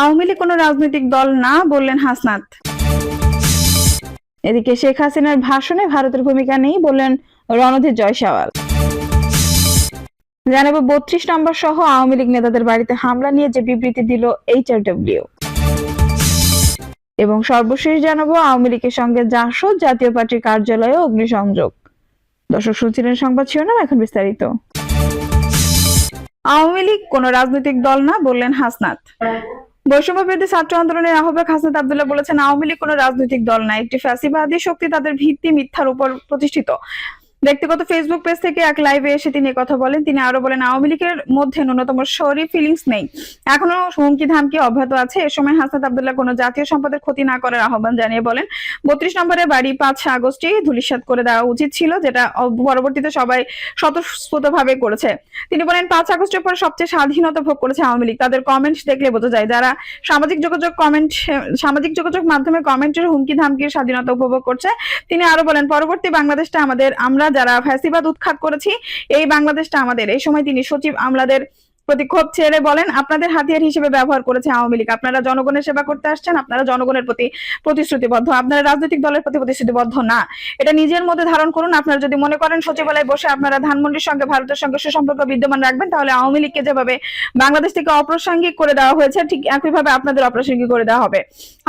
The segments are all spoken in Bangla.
আওয়ামী লীগ কোনো রাজনৈতিক দল না বললেন হাসনাত। এদিকে শেখ হাসিনার ভাষণে ভারতের ভূমিকা নেই বললেন রণধীর জয়সওয়াল। জানাব বত্রিশ নম্বর সহ আওয়ামী লীগ নেতাদের বাড়িতে হামলা নিয়ে যে বিবৃতি দিল এইচআরডব্লিউ এবং সর্বশেষ জানাব আওয়ামী লীগের সঙ্গে জাসদ জাতীয় পার্টির কার্যালয়ে অগ্নিসংযোগ। দর্শক শুনছিলেন সংবাদ শিরোনাম, এখন বিস্তারিত। আওয়ামী লীগ কোন রাজনৈতিক দল না বললেন হাসনাত। বৈষম্য বিরোধী ছাত্র আন্দোলনের আহ্বায়ক হাসনাত আবদুল্লাহ বলেছেন, আওয়ামী লীগ কোনো রাজনৈতিক দল না। একটি ফ্যাসিবাদী শক্তি তাদের ভিত্তি মিথ্যার উপর প্রতিষ্ঠিত। ব্যক্তিগত ফেসবুক পেজ থেকে এক লাইভে এসে তিনি কথা বলেন। তিনি আরও বলেন, আওয়ামী লীগের মধ্যে ন্যূনতম শরীর ফিলিংস নেই। এখনও হুমকি ধামকি অব্যাহত আছে। এ সময় হাসনাত আব্দুল্লাহ কোনো জাতীয় সম্পদের ক্ষতি না করার আহ্বান জানিয়ে বলেন, বত্রিশ নম্বরের বাড়ি পাঁচ আগস্টে ধুলিসাৎ করে দেওয়া উচিত ছিল, যেটা পরবর্তীতে সবাই স্বতঃস্ফূর্ত ভাবে করেছে। তিনি বলেন, পাঁচ আগস্টের পর সবচেয়ে স্বাধীনতা ভোগ করেছে আওয়ামী লীগ। তাদের কমেন্ট দেখলে বোঝা যায়, যারা সামাজিক যোগাযোগ কমেন্ট সামাজিক যোগাযোগ মাধ্যমে কমেন্টের হুমকি ধামকির স্বাধীনতা উপভোগ করছে, তিনি আরও বলেন, পরবর্তী বাংলাদেশটা আমাদের আমরা যারা ফ্যাসিবাদ উৎখাত করেছি এই বাংলাদেশটা আমাদের। এই সময় তিনি সচিব আমলাদের প্রতি ক্ষোভ ছেড়ে বলেন, আপনাদের হাতিয়ার হিসেবে ব্যবহার করেছে আওয়ামী লীগ। আপনারা জনগণের সেবা করতে আসছেন, আপনারা জনগণের প্রতি প্রতিশ্রুতিবদ্ধ। আপনারা রাজনৈতিক দলের প্রতি প্রতিশ্রুতিবদ্ধ না। এটা নিজের মধ্যে ধারণ করুন। আপনারা যদি মনে করেন সচিবালয়ে বসে আপনারা ধানমন্ডির সঙ্গে, ভারতের সঙ্গে সুসম্পর্ক বিদ্যমান রাখবেন, তাহলে আওয়ামী লীগকে যেভাবে বাংলাদেশ থেকে অপ্রাসঙ্গিক করে দেওয়া হয়েছে, ঠিক একইভাবে আপনাদের অপ্রাসঙ্গিক করে দেওয়া হবে।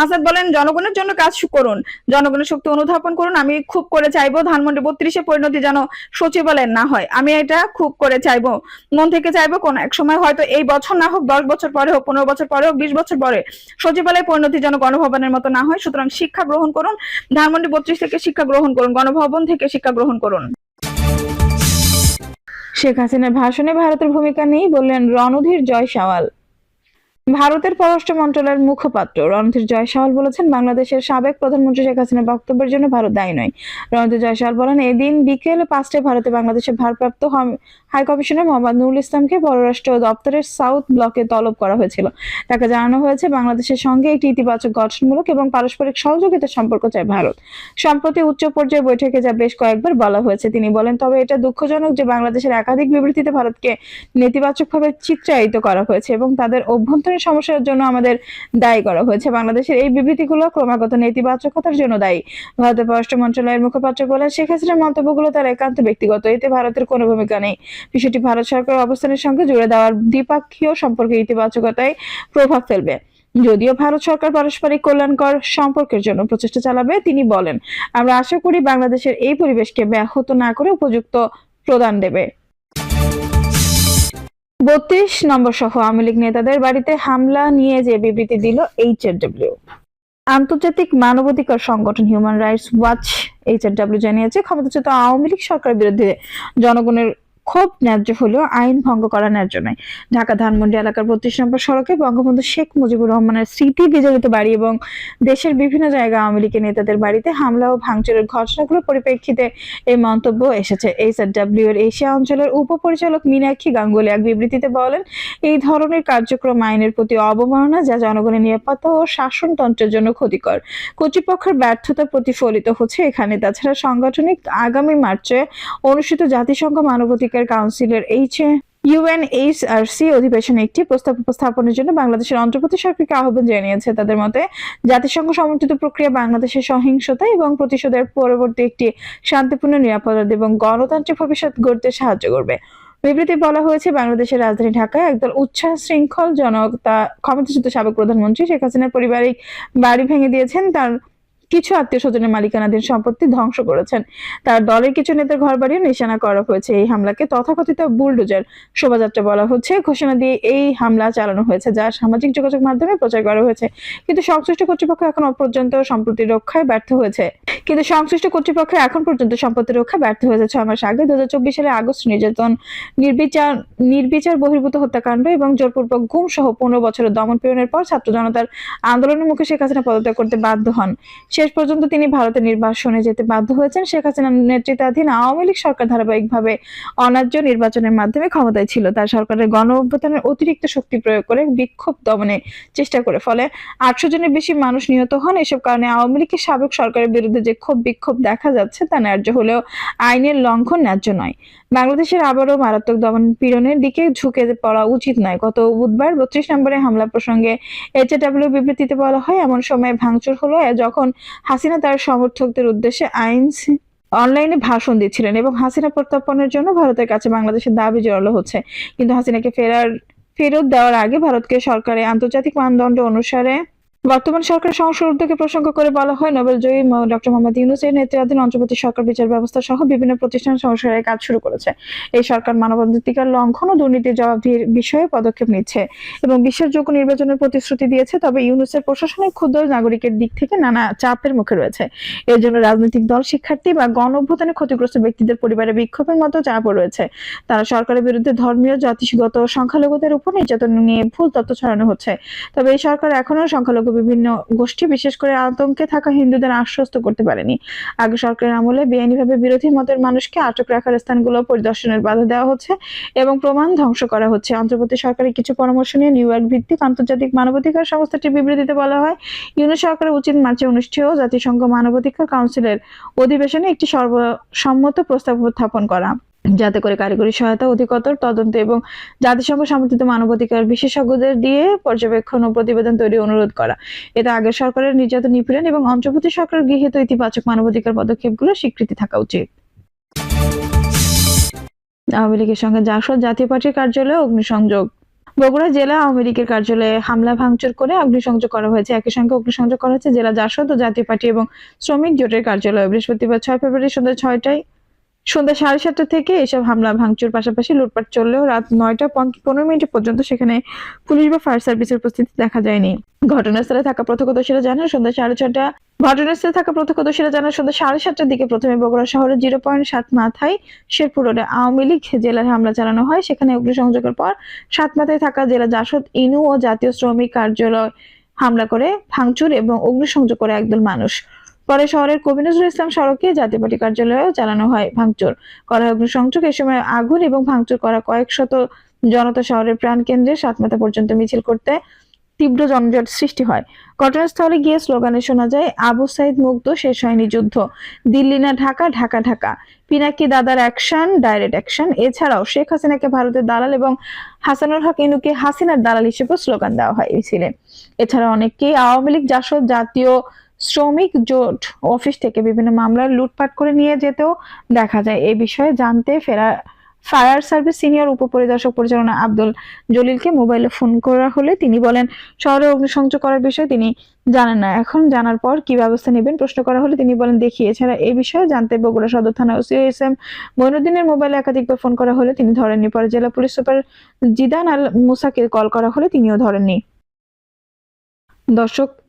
আসাদ বলেন, জনগণের জন্য কাজ করুন। জনগণের শক্তি অনুধাবন করুন। আমি খুব করে চাইব ধানমন্ডি বত্রিশে পরিণতি যেন সচিবালয়ের না হয়। আমি এটা খুব করে চাইব। মন থেকে চাইব কোন এক সময় হয়তো এই বছর না হোক, দশ বছর পরে হোক, পনেরো বছর পরে হোক, বিশ বছর পরে সচিবালয় পরিণতি যেন গণভবনের মতো না হয়, সুতরাং শিক্ষা গ্রহণ করুন। ধানমন্ডি বত্রিশ থেকে শিক্ষা গ্রহণ করুন, গণভবন থেকে শিক্ষা গ্রহণ করুন। শেখ হাসিনার ভাষণে ভারতের ভূমিকা নেই বললেন রণধীর জয়সওয়াল। ভারতের পররাষ্ট্র মন্ত্রণালয়ের মুখপাত্র রণধীর জয়সওয়াল বলেছেন, বাংলাদেশের সাবেক প্রধানমন্ত্রী শেখ হাসিনার বক্তব্যের জন্য ভারত দায়ী নয়। রণধীর জয়সওয়াল বলেন, এদিন বিকেল পাঁচটায় ভারতে বাংলাদেশের ভারপ্রাপ্ত হাই কমিশনার মোহাম্মদ নুরুল ইসলামকে পররাষ্ট্র দপ্তরের সাউথ ব্লকে তলব করা হয়েছিল। তাকে জানানো হয়েছে, বাংলাদেশের সঙ্গে একটি ইতিবাচক গঠনমূলক এবং পারস্পরিক সহযোগিতার সম্পর্ক চায় ভারত। সম্প্রতি উচ্চ পর্যায়ে বৈঠকে যা বেশ কয়েকবার বলা হয়েছে, তিনি বলেন, তবে এটা দুঃখজনক যে বাংলাদেশের একাধিক বিবৃতিতে ভারতকে নেতিবাচকভাবে চিত্রায়িত করা হয়েছে এবং তাদের অভ্যন্তরীণ সমস্যার জন্য আমাদের দায়ী করা হয়েছে। বাংলাদেশের এই বিবৃতিগুলো ক্রমাগত নেতিবাচকতার জন্য দায়ী। ভারতের পররাষ্ট্র মন্ত্রণালয়ের মুখপাত্র বলেন, শেখ হাসিনার মন্তব্যগুলো তার একান্ত ব্যক্তিগত। এতে ভারতের কোনো ভূমিকা নেই। বিষয়টি ভারত সরকারের অবস্থানের সঙ্গে জুড়ে দেওয়ার দ্বিপাক্ষীয় সম্পর্কে ইতিবাচকতায় প্রভাব ফেলবে। যদিও ভারত সরকার পারস্পরিক কল্যাণকর সম্পর্কের জন্য প্রচেষ্টা চালাবে, তিনি বলেন, আমরা আশা করি বাংলাদেশের এই পরিবেশকে ব্যাহত না করে উপযুক্ত প্রদান দেবে। বত্রিশ নম্বর সহ আওয়ামী লীগ নেতাদের বাড়িতে হামলা নিয়ে যে বিবৃতি দিল এইচ আন্তর্জাতিক মানবাধিকার সংগঠন হিউম্যান রাইটস ওয়াচ এইচএডব্লিউ জানিয়েছে, ক্ষমতাচ্যুত আওয়ামী লীগ সরকারের বিরুদ্ধে জনগণের ক্ষোভ ন্যায্য হলেও আইন ভঙ্গ করা ন্যায্য নয়। ঢাকা ধানমন্ডি এলাকার বত্রিশ নম্বর সড়কে বঙ্গবন্ধু শেখ মুজিবুর রহমানের স্মৃতি বিজড়িত বাড়ি এবং দেশের বিভিন্ন জায়গায় আওয়ামী লীগের নেতাদের বাড়িতে হামলা ও ভাঙচুরের ঘটনাগুলোর পরিপ্রেক্ষিতে এই মন্তব্য এসেছে। এইচআরডব্লিউ এর এশিয়া অঞ্চলের উপপরিচালক মীনাক্ষী গাঙ্গুলি এক বিবৃতিতে বলেন, এই ধরনের কার্যক্রম আইনের প্রতি অবমাননা যা জনগণের নিরাপত্তা ও শাসনতন্ত্রের জন্য ক্ষতিকর। কর্তৃপক্ষের ব্যর্থতা প্রতিফলিত হচ্ছে এখানে। তাছাড়া সাংগঠনিক আগামী মার্চে অনুষ্ঠিত জাতিসংঘ মানবাধিকার কাউন্সিলের এইচ ইউএনএইচআরসি অধিবেশনে একটি প্রস্তাব উপস্থাপনের জন্য বাংলাদেশের অন্তর্বর্তী সরকারকে আহ্বান জানিয়েছে। তাদের মতে, জাতিসংঘ সমর্থিত প্রক্রিয়া বাংলাদেশের সহিংসতা এবং প্রতিশোধের পরবর্তী একটি শান্তিপূর্ণ, নিরাপদ এবং গণতান্ত্রিক ভবিষ্যৎ গড়তে সাহায্য করবে। বিবৃতি বলা হয়েছে, বাংলাদেশের রাজধানী ঢাকায় একদল উচ্ছ্বাস শৃঙ্খল জনতা ক্ষমতাচ্যুত সাবেক প্রধানমন্ত্রী শেখ হাসিনার পারিবারিক বাড়ি ভেঙে দিয়েছেন। তার কিছু আত্মীয় স্বজনের মালিকানাধীন সম্পত্তি ধ্বংস করেছেন। তার দলের কিছু নেতার ঘর বাড়িও নিশানা করা হয়েছে। এই হামলাকে তথাকথিত বুলডোজার শোভাযাত্রা বলা হচ্ছে। ঘোষণা দিয়ে এই হামলা চালানো হয়েছে, যা সামাজিক যোগাযোগ মাধ্যমে প্রচার করা হয়েছে। কিন্তু সংশ্লিষ্ট কর্তৃপক্ষ এখন অপর্যন্ত সম্প্রতি রক্ষায় ব্যর্থ হয়েছে। কিন্তু সংশ্লিষ্ট কর্তৃপক্ষ এখন পর্যন্ত সম্পত্তি রক্ষা ব্যর্থ হয়েছে। ছয় মাস আগে দু সালে আগস্ট নির্যাতন, নির্বিচার নির্বিচার বহির্ভূত হত্যাকাণ্ড এবং জোরপূর্বক গুম সহ পনেরো বছরের দমন পীড়নের পর ছাত্র জনতার আন্দোলনের মুখে শেখ হাসিনা পদত্যাগ করতে বাধ্য হন। শেষ পর্যন্ত তিনি ভারতের নির্বাসনে যেতে বাধ্য হয়েছেন। শেখ হাসিনার নেতৃত্বাধীন আওয়ামী লীগ সরকার ধারাবাহিকভাবে অনার্য নির্বাচনের মাধ্যমে ক্ষমতায় ছিল। তার সরকারের গণ অভ্যুত্থানের অতিরিক্ত শক্তি প্রয়োগ করে বিক্ষোভ দমনে চেষ্টা করে। ফলে আটশো জনের বেশি মানুষ নিহত হন। এসব কারণে আওয়ামী লীগের সাবেক সরকারের বিরুদ্ধে যে ক্ষোভ বিক্ষোভ দেখা যাচ্ছে, তা ন্যায্য হলেও আইনের লঙ্ঘন ন্যায্য নয়। বাংলাদেশের আবারও মারাত্মক দমন পীড়নের দিকে ঝুঁকে পড়া উচিত নয়। গত বুধবার বত্রিশ নম্বরে হামলা প্রসঙ্গে এইচএডব্লিউ বিবৃতিতে বলা হয়, এমন সময় ভাঙচুর হলো। যখন হাসিনা তার সমর্থকদের উদ্দেশ্যে আইন অনলাইনে ভাষণ দিচ্ছিলেন এবং হাসিনা প্রত্যাপনের জন্য ভারতের কাছে বাংলাদেশের দাবি জোরালো হচ্ছে। কিন্তু হাসিনাকে ফেরার, ফেরত দেওয়ার আগে ভারতকে সরকারের আন্তর্জাতিক মানদণ্ড অনুসারে বর্তমান সরকারের সংস্কার উদ্যোগে প্রসঙ্গ করে বলা হয়, নোবেল জয়ী ডক্টর মোহাম্মদ ইউনুসের নেতৃত্বাধীন অন্তর্বর্তী সরকার বিচার ব্যবস্থা সহ বিভিন্ন প্রতিষ্ঠান সংস্কারের কাজ শুরু করেছে। এই সরকার মানবাধিকার লঙ্ঘন ও দুর্নীতির জবাবদিহির বিষয়ে পদক্ষেপ নিচ্ছে এবং বিশ্বাসযোগ্য নির্বাচনের প্রতিশ্রুতি দিয়েছে, তবে ইউনুসের প্রশাসনের ক্ষুদ্র নাগরিকের দিক থেকে নানা চাপের মুখে রয়েছে। এর জন্য রাজনৈতিক দল, শিক্ষার্থী বা গণ অভ্যুত্থানে ক্ষতিগ্রস্ত ব্যক্তিদের পরিবারে বিক্ষোভের মতো চাপও রয়েছে। তারা সরকারের বিরুদ্ধে ধর্মীয় জাতিগত সংখ্যালঘুদের উপর নির্যাতন নিয়ে ভুল তথ্য ছড়ানো হচ্ছে। তবে এই সরকার এখনও সংখ্যালঘু বিভিন্ন গোষ্ঠী, বিশেষ করে আতঙ্কে থাকা হিন্দুদের আশ্বস্ত করতে পারেনি। আগে সরকারের আমলে বেআইনিভাবে বিরোধী মতের মানুষকে আটক রাখার স্থানগুলো পরিদর্শনের বাধা দেওয়া হচ্ছে এবং প্রমাণ ধ্বংস করা হচ্ছে। অন্তর্বর্তী সরকারের কিছু পরামর্শ নিয়ে নিউ ইয়র্ক ভিত্তিক আন্তর্জাতিক মানবাধিকার সংস্থাটির বিবৃতিতে বলা হয় ইউনো সরকারের উচিত মার্চে অনুষ্ঠেয় জাতিসংঘ মানবাধিকার কাউন্সিলের অধিবেশনে একটি সর্বসম্মত প্রস্তাব উত্থাপন করা। যাতে করে কারিগরি সহায়তা অধিকতর তদন্ত এবং জাতিসংঘ সমর্থিত মানবাধিকার বিশেষজ্ঞদের দিয়ে পর্যবেক্ষণ ও প্রতিবেদন তৈরি অনুরোধ করা। এতে আগের সরকারের নির্যাতন, নিপীড়ন এবং অন্তর্বর্তী সরকারের গৃহীত ইতিবাচক মানবাধিকার পদক্ষেপগুলো স্বীকৃতি থাকা উচিত। আওয়ামী লীগের সঙ্গে জাসদ জাতীয় পার্টির কার্যালয়ে অগ্নিসংযোগ। বগুড়া জেলা আওয়ামী লীগের কার্যালয়ে হামলা ভাঙচুর করে অগ্নিসংযোগ করা হয়েছে। একই সঙ্গে অগ্নিসংযোগ করা হয়েছে জেলা জাসদ ও জাতীয় পার্টি এবং শ্রমিক জোটের কার্যালয়ে। বৃহস্পতিবার ছয় ফেব্রুয়ারি সন্ধ্যা ছয়টায় সন্ধ্যা সাড়ে সাতটা থেকে এসব হামলা ভাঙচুর পাশাপাশি লুটপাট চললেও রাত নয়টা পনেরো মিনিট পর্যন্ত সেখানে পুলিশ বা ফায়ার সার্ভিসের উপস্থিতি দেখা যায়নি। ঘটনাস্থলে থাকা প্রত্যক্ষদর্শীরা জানান, সন্ধ্যা সাড়ে ছটা ঘটনাস্থলে থাকা প্রত্যক্ষদর্শীরা জানান, সন্ধ্যা সাড়ে সাতটার দিকে প্রথমে বগুড়া শহরের জিরো পয়েন্ট সাত মাথায় শেরপুর রোডে আওয়ামী লীগ জেলার হামলা চালানো হয়। সেখানে অগ্নিসংযোগের পর সাত মাথায় থাকা জেলা জাসদ ইনু ও জাতীয় শ্রমিক কার্যালয় হামলা করে ভাঙচুর এবং অগ্নিসংযোগ করে একদল মানুষ। পরে শহরের কবি নজরুল ইসলাম সড়কে জাতীয় পার্টি কার্যালয়েও চালানো হয় ভাঙচুর। করা হয় অগ্নিসংযোগ এ সময় আগুন এবং ভাঙচুর করা কয়েক শত জনতা শহরের প্রাণকেন্দ্রে সাতমাথা পর্যন্ত মিছিল করতে তীব্র জনজট সৃষ্টি হয়। ঘটনাস্থলে গিয়ে স্লোগানে শোনা যায়, আবু সাইদ মুগ্ধ শেষ হয়নি যুদ্ধ। দিল্লি না ঢাকা ঢাকা ঢাকা। পিনাকি দাদার অ্যাকশন, ডাইরেক্ট অ্যাকশন। এছাড়াও শেখ হাসিনাকে ভারতের দালাল এবং হাসানুল হক ইনুকে হাসিনার দালাল হিসেবে স্লোগান দেওয়া হয় এছাড়া অনেকেই আওয়ামী লীগ, জাসদ জাতীয় শ্রমিক জোট অফিস থেকে বিভিন্ন মামলার লুটপাট করে নিয়ে যেতেও দেখা যায়। এই বিষয়ে জানতে ফেরা ফায়ার সার্ভিস সিনিয়র উপপরিদর্শক পরিচালনা আব্দুল জলিলকে মোবাইলে ফোন করা হলে তিনি বলেন, শহরে অগ্নিসংযোগ করার বিষয়ে তিনি জানেন না। এখন জানার পর কি ব্যবস্থা নেবেন প্রশ্ন করা হলে তিনি বলেন, দেখি। এছাড়া এই বিষয়ে জানতে বগুড়া সদর থানা ওসি এস এম মইনুদ্দিনের মোবাইলে একাধিকবার ফোন করা হলে তিনি ধরেননি। পরে জেলা পুলিশ সুপার জিদান আল মুসাকে কল করা হলে তিনিও ধরেননি। দর্শক